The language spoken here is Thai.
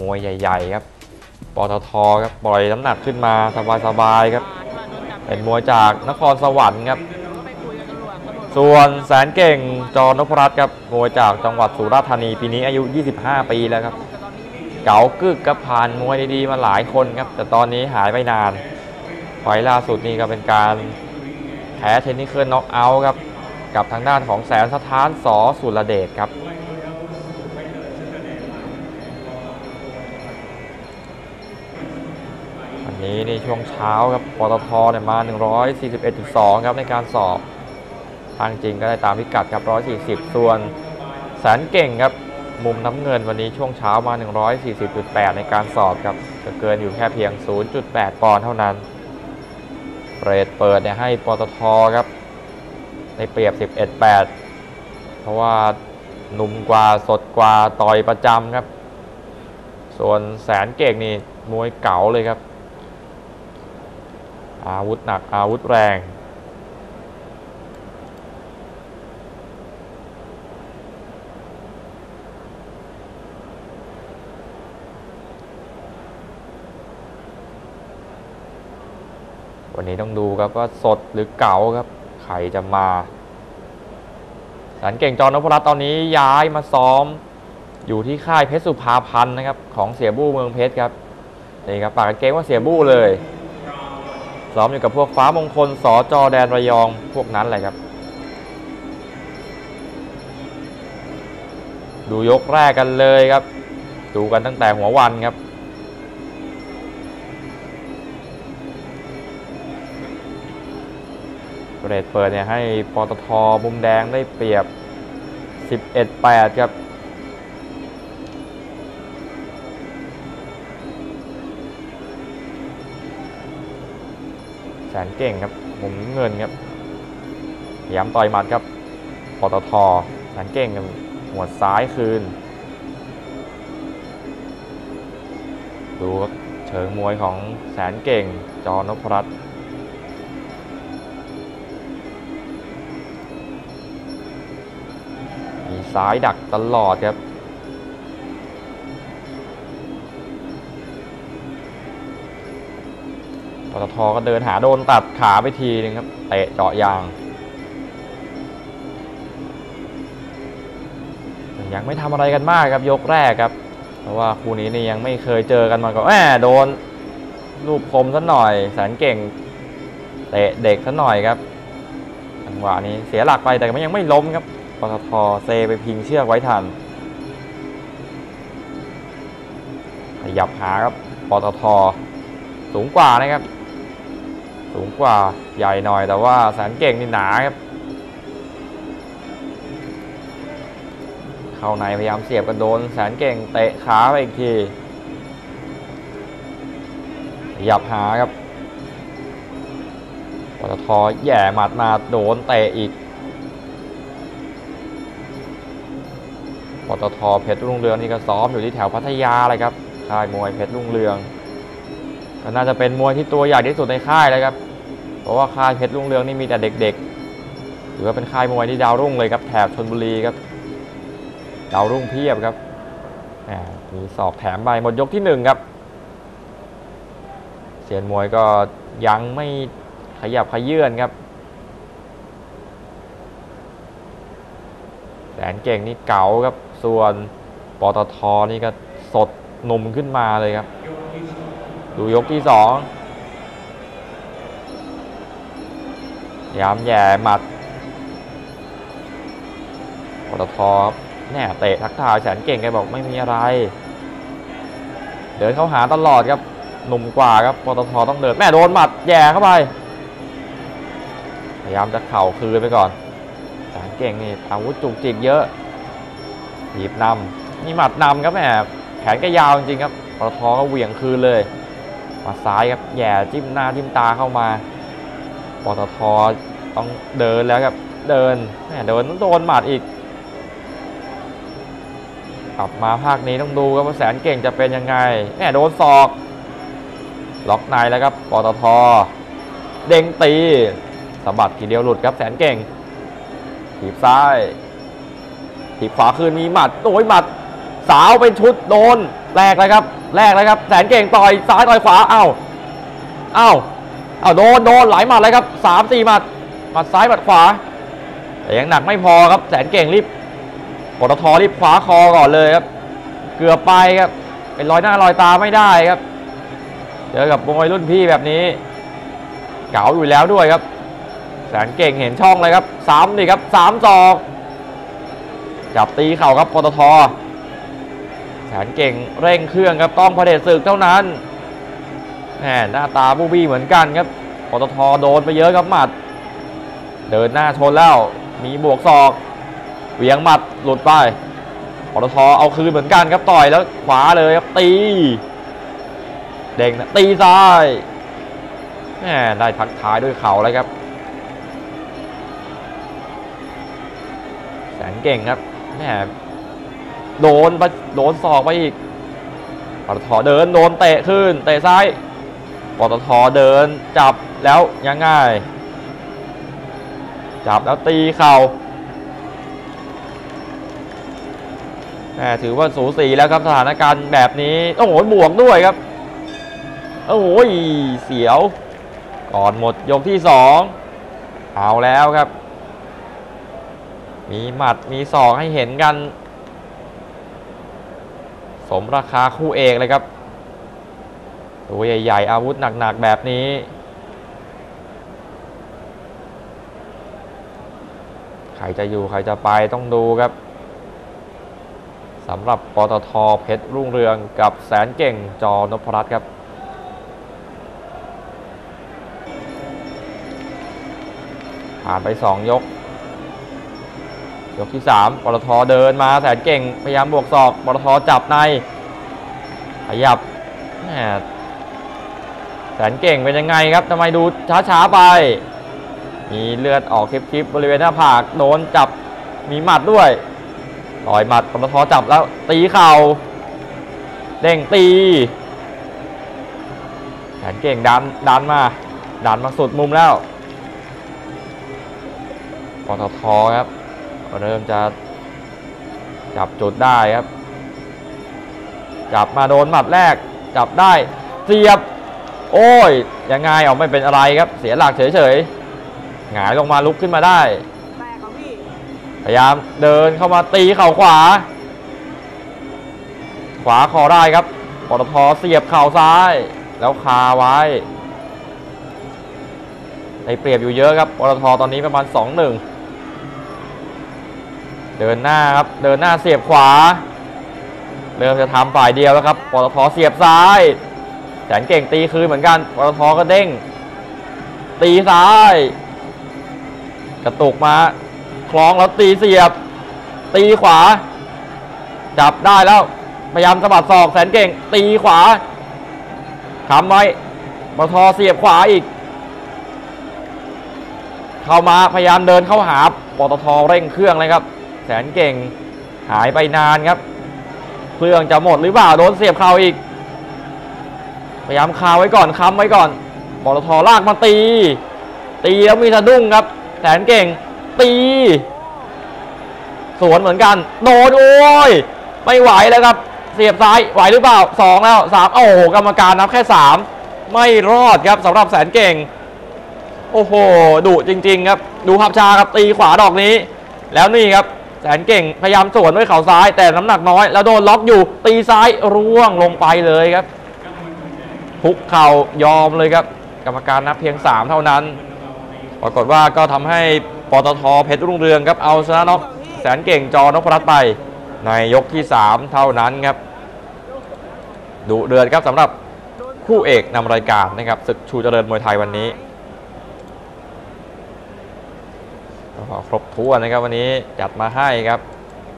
มวยใหญ่ ๆ ครับปตทครับปล่อยน้ำหนักขึ้นมาสบายๆครับ เป็นมวยจากนครสวรรค์ครับ ส่วนแสนเก่งจอนพรัตน์ครับมวยจากจังหวัดสุราษฎร์ธานีปีนี้อายุ 25 ปีแล้วครับเก๋ากึกกับผ่านมวยดีๆมาหลายคนครับ แต่ตอนนี้หายไปนานไฟล่าสุดนี่ก็เป็นการแพ้เทนนิคเคิลน็อกเอาท์ครับ กับทางด้านของแสนสถานสอสุรเดชครับ นี้ในช่วงเช้าครับปตทเนี่ยมา 141.2 ครับในการสอบทางจริงก็ได้ตามพิกัดครับ 140 ส่วนแสนเก่งครับมุมน้ำเงินวันนี้ช่วงเช้ามา 140.8 ในการสอบครับจะเกินอยู่แค่เพียง 0.8 ปอนด์เท่านั้นเรทเปิดเนี่ยให้ปตทครับ ในเปรียบ 11-8 เพราะว่าหนุ่มกว่าสดกว่าต่อยประจำครับ ส่วนแสนเก่งนี่มวยเก๋าเลยครับ อาวุธหนักอาวุธแรง วันนี้ต้องดูครับว่าสดหรือเก๋าครับใครจะมาสันเก่งจอนพรัตน์ตอนนี้ย้ายมาซ้อมอยู่ที่ค่ายเพชรสุภาพันธ์นะครับของเสียบู้เมืองเพชรครับนี่ครับปากเก่งว่าเสียบู้เลย ซ้อมอยู่กับพวกฟ้ามงคลสอจอแดนระยองพวกนั้นแหละครับ ดูยกแรกกันเลยครับ ดูกันตั้งแต่หัววันครับเรทเปิดเนี่ยให้ปตทมุมแดงได้เปรียบ 11-8 ครับ สนเก่งครับมุมเงินครับพยายามต่อยหมัดครับปตทแสนเก่งครับหัวซ้ายคืน ดูครับเชิงมวยของแสนเก่งจอนพรัตน์มีซ้ายดักตลอดครับ ปตทก็เดินหาโดนตัดขาไปทีนึงครับเตะเจาะยาง ยังไม่ทำอะไรกันมากครับยกแรกครับ เพราะว่าคู่นี้นี่ยังไม่เคยเจอกันมาก่อนแหมโดนลูกคมซะหน่อย แสนเก่งเตะเด็กซะหน่อยครับจังหวะนี้เสียหลักไปแต่มันยังไม่ล้มครับปตทเซไปพิงเชือกไว้ทันขยับหาครับปตทสูงกว่านะครับ สูงกว่าใหญ่หน่อยแต่ว่าแสนเก่งนี่หนาครับ เข้าในพยายามเสียบกระโดน แสนเก่งเตะขาไปอีกทีขยับหาครับปตทแย่หมัดมาโดนเตะอีกปตทเพชรรุ่งเรืองนี่ก็ซ้อมอยู่ที่แถวพัทยาเลยครับค่ายมวยเพชรรุ่งเรืองก็น่าจะเป็นมวยที่ตัวใหญ่ที่สุดในค่ายเลยครับ เพราะว่าค่ายเพชรรุ่งเรืองนี่มีแต่เด็กๆหรือว่าเป็นค่ายมวยที่ดาวรุ่งเลยครับแถบชนบุรีครับ ดาวรุ่งเพียบครับมีสอบแถมไปหมดยกที่หนึ่งครับ เสียนมวยก็ยังไม่ขยับขยื่นครับแสนเก่งนี่เก๋าครับ ส่วนปตทนี่ก็สดนมขึ้นมาเลยครับ ดูยกที่สอง ยามแย่หมัดปตทแน่เตะทักทายแสนเก่งแกบอกไม่มีอะไร เดินเข้าหาตลอดครับ หนุ่มกว่าครับปตทต้องเดินแม่โดนหมัดแย่เข้าไป พยายามจะเข่าคืนไปก่อนแสนเก่งนี่อาวุธจุกจิกเยอะหยิบนำนี่หมัดนำครับแหมแขนก็ยาวจริงครับปตทก็เหวี่ยงคืนเลยมาซ้ายครับแย่จิ้มหน้าจิ้มตาเข้ามาปตท ต้องเดินแล้วครับเดินแหมเดินต้องโดนหมัดอีกกลับมาภาคนี้ต้องดูครับว่าแสนเก่งจะเป็นยังไงแหมโดนศอกล็อกในแล้วครับปตทเด้งตีสะบัดทีเดียวหลุดครับแสนเก่งถีบซ้ายถีบขวาคืนมีหมัดโอ้ยหมัดสาวเป็นชุดโดนแรกเลยครับแรกเลยครับแสนเก่งต่อยซ้ายต่อยขวาเอ้าเอ้าเอ้าโดนโดนหลายหมัดเลยครับสามสี่หมัด มัดซ้ายมัดขวา แต่ยังหนักไม่พอครับแสนเก่งรีบปตทรีบคว้าคอก่อนเลยครับ เกือบไปครับเป็นรอยหน้ารอยตาไม่ได้ครับเจอกับมวยรุ่นพี่แบบนี้ เก๋าอยู่แล้วด้วยครับ แสนเก่งเห็นช่องเลยครับสามนี่ครับสามศอกจับตีเข่าครับปตทแสนเก่งเร่งเครื่องครับต้องพระเดชศึกเท่านั้นแหมหน้าตาบูบี้เหมือนกันครับปตทโดนไปเยอะครับหมัด เดินหน้าชนแล้ว มีบวกศอก เหวียงหมัดหลุดไปปตทเอาคืนเหมือนกันครับต่อยแล้วขวาเลยครับตี เด้งนะตีซ้ายแหมได้ทักทายด้วยเข่าเลยครับ แสนเก่งครับแหมโดนไปโดนศอกไปอีกปตทเดินโดนเตะขึ้นเตะซ้ายปตทเดินจับแล้วยังไง จับแล้วตีเข่าแหมถือว่าสูสีแล้วครับสถานการณ์แบบนี้ โอ้โหบวกด้วยครับ โอ้โหเสียว ก่อนหมดยกที่สองเอาแล้วครับ มีหมัดมีศอกให้เห็นกัน สมราคาคู่เอกเลยครับ ตัวใหญ่ ๆ อาวุธหนัก ๆ แบบนี้ ใครจะอยู่ใครจะไปต้องดูครับสำหรับปตทเพชรรุ่งเรืองกับแสนเก่งจอนพรัตน์ครับผ่านไป 2 ยก ยกที่ 3ปตทเดินมาแสนเก่ง พยายามบวกศอกปตทจับใน ขยับแหมแสนเก่งเป็นยังไงครับทำไมดูช้าๆไป มีเลือดออกคลิปๆบริเวณหน้าผากโดนจับมีหมัดด้วยต่อยหมัดปตทจับแล้วตีเข่าเด้งตีแสนเก่งดันดันมาดันมาสุดมุมแล้วปตทครับเริ่มจะจับจุดได้ครับ จับมาโดนหมัดแรก จับได้เสียบ โอ้ยยังไงเอาไม่เป็นอะไรครับ เสียหลักเฉยๆ หงายลงมาลุกขึ้นมาได้ แตกครับพี่พยายามเดินเข้ามาตีเข่าขวา ขวาคอได้ครับปตทเสียบเข่าซ้าย แล้วคาไว้ได้เปรียบอยู่เยอะครับปตทตอนนี้ประมาณ 2-1 เดินหน้าครับ เดินหน้าเสียบขวา เริ่มจะทำฝ่ายเดียวแล้วครับปตทเสียบซ้ายแสนเก่งตีคืนเหมือนกันปตทก็เด้ง ตีซ้าย กระตุกมาคล้องแล้วตีเสียบ ตีขวา จับได้แล้ว พยายามสะบัดศอกแสนเก่ง ตีขวาทำไว้ปตทเสียบขวาอีก เข้ามาพยายามเดินเข้าหาปตทเร่งเครื่องเลยครับ แสนเก่งหายไปนานครับ เครื่องจะหมดหรือเปล่าโดนเสียบเข่าอีก พยายามคาไว้ก่อนค้ำไว้ก่อนปตทลากมาตี ตีแล้วมีสะดุ้งครับ แสนเก่ง ตี สวนเหมือนกัน โดนโอ้ย ไม่ไหวแล้วครับ เสียบซ้ายไหวหรือเปล่าสองแล้วสามโอ้โหกรรมการนับแค่สามไม่รอดครับสำหรับแสนเก่ง โอ้โหดุจริง ๆ ครับ ดูภาพชาครับตีขวาดอกนี้ แล้วนี่ครับแสนเก่งพยายามสวนด้วยเข่าซ้าย แต่น้ำหนักน้อย แล้วโดนล็อกอยู่ ตีซ้ายร่วงลงไปเลยครับทุกเข่ายอมเลยครับ กรรมการนับเพียง 3 เท่านั้น ปรากฏว่าก็ทำให้ปตทเพชรรุ่งเรืองครับเอาชนะน็อกแสนเก่งจอนพรัตน์ไป ในยกที่ 3 เท่านั้นครับดุเดือดครับสำหรับคู่เอกนำรายการนะครับศึกชูเจริญมวยไทยวันนี้ครบถ้วนนะครับวันนี้จัดมาให้ครับ